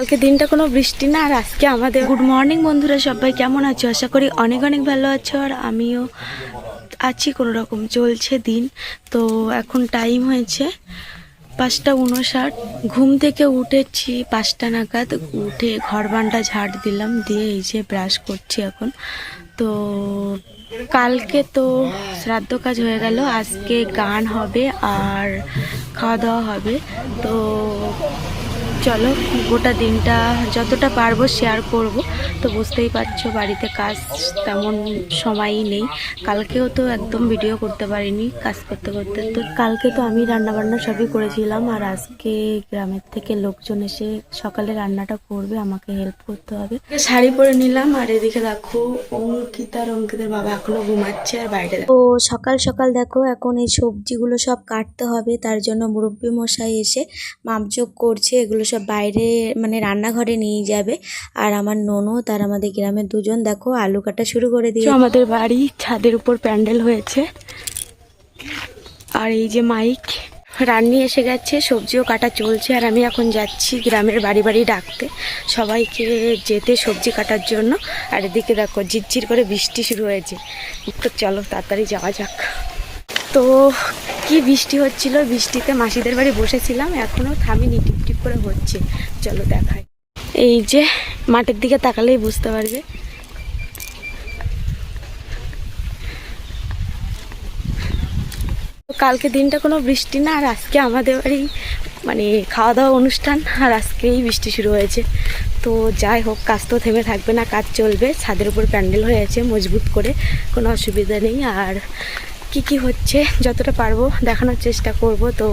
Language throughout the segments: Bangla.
কালকে দিনটা কোনো বৃষ্টি না, আর আজকে আমাদের গুড মর্নিং বন্ধুরা, সবাই কেমন আছো? আশা করি অনেক অনেক ভালো আছো, আর আমিও আছি কোনো রকম চলছে দিন। তো এখন টাইম হয়েছে পাঁচটা উনষাট ঘুম থেকে উঠেছি পাঁচটা নাগাদ, উঠে ঘর বানটা ঝাড় দিলাম, দিয়ে এই যে ব্রাশ করছি এখন। তো কালকে তো শ্রাদ্ধ কাজ হয়ে গেল, আজকে গান হবে আর খাওয়া দাওয়া হবে। তো চলো, গোটা দিনটা যতটা পারব শেয়ার করব। তো বুঝতেই পারছ, বাড়িতে কাজ তেমন সময়ই নেই। কালকেও তো একদম ভিডিও করতে পারিনি কাজ করতে করতে। তো কালকে তো আমি রান্নাবান্না সবই করেছিলাম আর আজকে গ্রামের থেকে লোকজন এসে সকালে রান্নাটা করবে, আমাকে হেল্প করতে হবে। শাড়ি পরে নিলাম আর এদিকে দেখো অঙ্কিতা আর অঙ্কিতার বাবা এখনও ঘুমাচ্ছে আর বাইরে তো সকাল সকাল দেখো, এখন এই সবজিগুলো সব কাটতে হবে, তার জন্য মুরব্বী মশাই এসে মাপযোগ করছে, এগুলো সব বাইরে মানে রান্নাঘরে নিয়ে যাবে। আর আমার ননদ আর আমাদের গ্রামের দুজন দেখো আলু কাটা শুরু করে দিয়ে আমাদের বাড়ি ছাদের উপর প্যান্ডেল হয়েছে। আর এই যে মাইক রান্নি এসে গেছে সবজিও কাটা চলছে আর আমি এখন যাচ্ছি গ্রামের বাড়ি বাড়ি ডাকতে। সবাইকে যেতে সবজি কাটার জন্য। আর এদিকে দেখো ঝিরঝির করে বৃষ্টি শুরু হয়েছে। তো চলো তাড়াতাড়ি যাওয়া যাক। তো কি বৃষ্টি হচ্ছিল? বৃষ্টিতে মাসিদের বাড়ি বসেছিলাম এখনও থামিনি টিপ টিপ করে হচ্ছে। চলো দেখাই। এই যে মাঠের দিকে তাকালেই বুঝতে পারবে। কালকে দিনটা কোনো বৃষ্টি না, আর আজকে আমাদের বাড়ি মানে খাওয়া দাওয়া অনুষ্ঠান, আর আজকেই বৃষ্টি শুরু হয়েছে। তো যাই হোক, কাজ তো থেমে থাকবে না, কাজ চলবে। ছাদের উপর প্যান্ডেল হয়েছে মজবুত করে কোনো অসুবিধা নেই। আর কি কি হচ্ছে যতটা পারব দেখানোর চেষ্টা করব। তো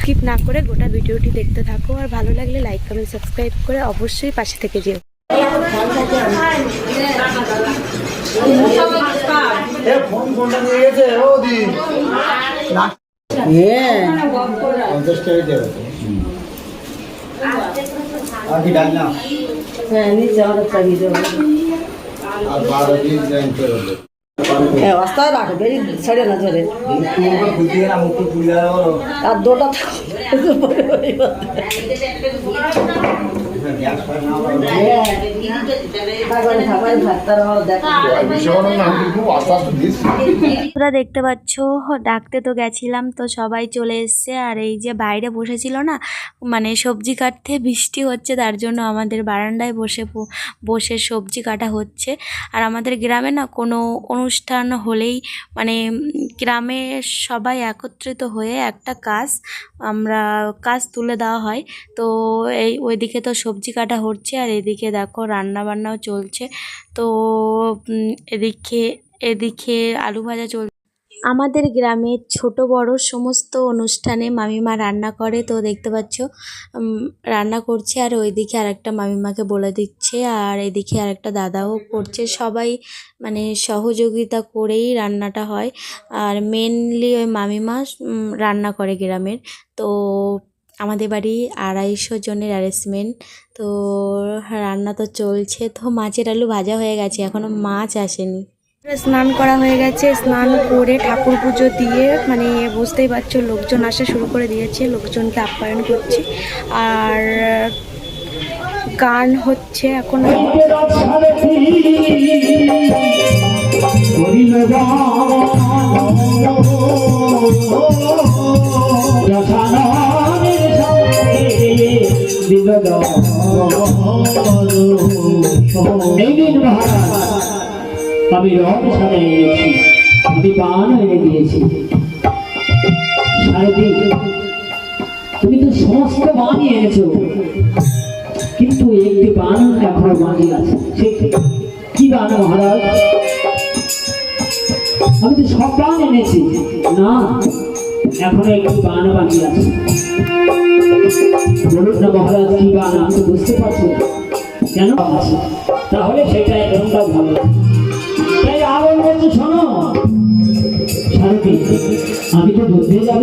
স্কিপ না করে গোটা ভিডিওটি দেখতে থাকো। আর ভালো লাগলে লাইক কমেন্ট সাবস্ক্রাইব করে অবশ্যই পাশে থেকে যেও। দি। হ্যাঁ আর বারো দিন জয়েন করে দেবে। হ্যাঁ রাস্তায় রাখো বেরি ছেড়ে না ধরে আর দুটা দেখতে পাচ্ছ, ডাকতে তো গেছিলাম, তো সবাই চলে এসছে। আর এই যে বাইরে বসেছিল না মানে সবজি কাটতে, বৃষ্টি হচ্ছে, তার জন্য আমাদের বারান্দায় বসে বসে সবজি কাটা হচ্ছে। আর আমাদের গ্রামে না কোনো অনুষ্ঠান হলেই মানে গ্রামে সবাই একত্রিত হয়ে একটা কাজ, আমরা কাজ তুলে দেওয়া হয়। তো এই ওইদিকে তো সবজি কাটা হচ্ছে আর এদিকে দেখো রান্না বান্নাও চলছে। তো এদিকে এদিকে আলু ভাজা চল আমাদের গ্রামে ছোট বড় সমস্ত অনুষ্ঠানে মামিমা রান্না করে। তো দেখতে পাচ্ছ রান্না করছে আর ওইদিকে আরেকটা মামিমাকে বলে দিচ্ছে আর এদিকে আরেকটা দাদাও করছে। সবাই মানে সহযোগিতা করেই রান্নাটা হয়। আর মেনলি ওই মামিমা রান্না করে গ্রামের। তো আমাদের বাড়ি আড়াইশো জনের অ্যারেঞ্জমেন্ট তো রান্না তো চলছে। তো মাছের আলু ভাজা হয়ে গেছে এখনও মাছ আসেনি। স্নান করা হয়ে গেছে স্নান করে ঠাকুর পুজো দিয়ে মানে বুঝতেই পারছ লোকজন আসা শুরু করে দিয়েছে লোকজনকে আপ্যায়ন করছি। আর গান হচ্ছে এখন। আমি রথ সাজাই এনেছি, আমি বান এনে দিয়েছি। তুমি তো সমস্ত বানই এনেছো, কিন্তু একটি বান এখনও বাকি আছে। কি বান মহারাজ? আমি তো সব বান এনেছি। না, এখনও একটি বান বাকি আছে। বলুন না মহারাজ, কি বান আমি তো বুঝতে পারছি কেন? তাহলে সেটা এখনটা ভালো। শোনো। সারথি আমি তো বুঝতে যাব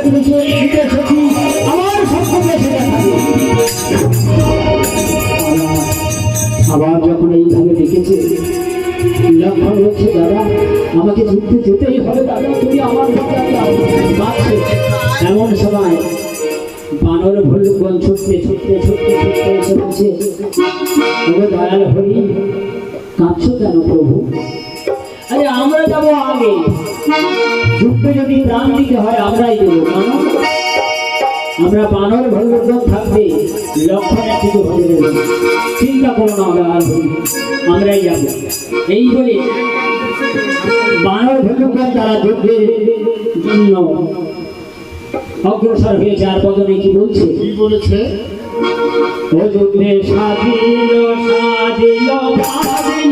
ভল্লুকগণ ছুটতে ছুটতে ছুটতে ছুটতে এসে বলছে ওগো দয়াল হরি, কাঁদছো কেন প্রভু? আরে আমরা যাব আগে। যুদ্ধে যদি প্রাণ দিতে হয়, আমরাই দেবো আমরা বানর ভল্লুকগণ থাকবে লক্ষণের থেকে হয়ে দেবে। চিন্তা করো না আমরা আর আমরাই যাব। এই বলে বানর ভল্লুকগণ তারা যুদ্ধের জন্য অগ্রসর হয়েছে আর বদনে কি বলছে কি বলেছে সাজিল সাজিল সাজিল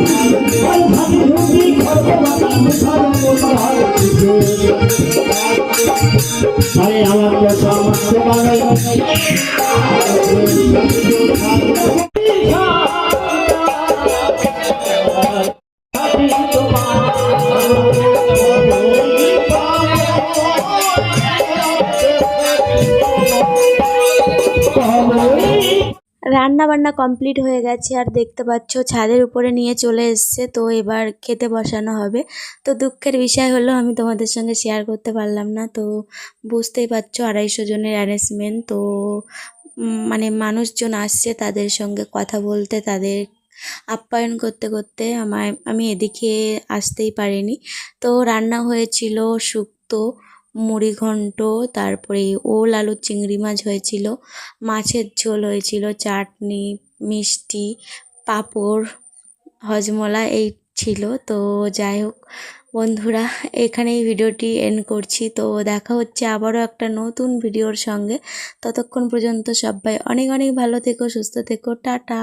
বান্না কমপ্লিট হয়ে গেছে আর দেখতে পাচ্ছ ছাদের উপরে নিয়ে চলে এসছে, তো এবার খেতে বসানো হবে। তো দুঃখের বিষয় হলো আমি তোমাদের সঙ্গে শেয়ার করতে পারলাম না, তো বুঝতেই পারছ আড়াইশো জনের অ্যারেঞ্জমেন্ট তো মানে মানুষজন আসছে তাদের সঙ্গে কথা বলতে, তাদের আপ্যায়ন করতে করতে আমায়, আমি এদিকে আসতেই পারিনি। তো রান্না হয়েছিল শুক্তো মুড়ি ঘন্ট, তারপরে ওল আলু চিংড়ি মাছ হয়েছিল, মাছের ঝোল হয়েছিল, চাটনি, মিষ্টি, পাঁপড়, হজমলা এই ছিল। তো যাই হোক বন্ধুরা, এখানেই ভিডিওটি এন্ড করছি। তো দেখা হচ্ছে আবারও একটা নতুন ভিডিওর সঙ্গে। ততক্ষণ পর্যন্ত সবাই অনেক অনেক ভালো থেকো, সুস্থ থেকো। টাটা।